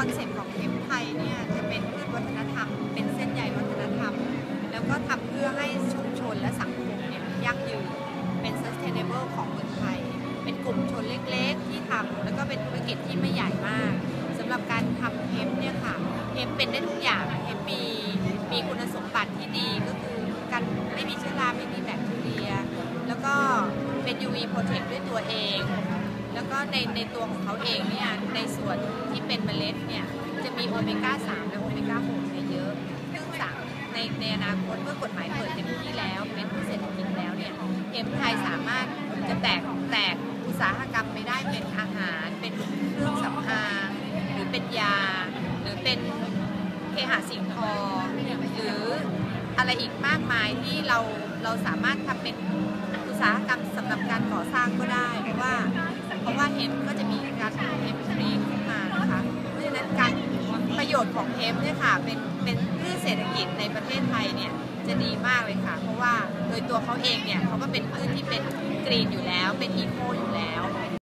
อนเซ็ปต์ของเทปไทยเนี่ยจะเป็นพืชวัฒนธรรม เป็นเส้นใยวัฒนธรรม แล้วก็ทำเพื่อให้ชุมชนและสังคมเนี่ยยั่งยืน เป็น sustainable ของเมืองไทย เป็นกลุ่มชนเล็กๆ ที่ทำแล้วก็เป็นธุรกิจที่ไม่ใหญ่มากสำหรับการทำเฮมป์เนี่ยค่ะเฮมป์เป็นได้ทุกอย่างเฮมป์มีมีคุณสมบัติที่ดีก็คือการไม่มีเชื้อราไม่มีแบคทีเรีย แล้วก็เป็น UV protect ด้วยตัวเอง แล้วก็ในในตัวของเขาเองเนี่ยในส่วน เป็นเมล็ดเนี่ยจะมีโอเมก้า 3 และโอเมก้า6เนี่ยเยอะซึ่งสั่งในในอนาคตเมื่อกฎหมายเปิดเต็มที่แล้วเป็นผู้เศรษฐกิจแล้วเนี่ยเอ็มไทยสามารถจะแตกแตกอุตสาหกรรมไปได้เป็นอาหาร เป็นเครื่องสำอางหรือเป็นยา หรือเป็นเคหะสิ่งทอ หรืออะไรอีกมากมายที่เราเราสามารถทำเป็นอุตสาหกรรมสำหรับการก่อสร้าง ประโยชน์ของเฮมเนี่ยค่ะเป็นเป็นพืชเศรษฐกิจในประเทศไทยเนี่ยจะดีมากเลยค่ะ เพราะว่าโดยตัวเขาเองเนี่ยเขาก็เป็นพืชที่เป็นกรีนอยู่แล้ว เป็นอีโคอยู่แล้ว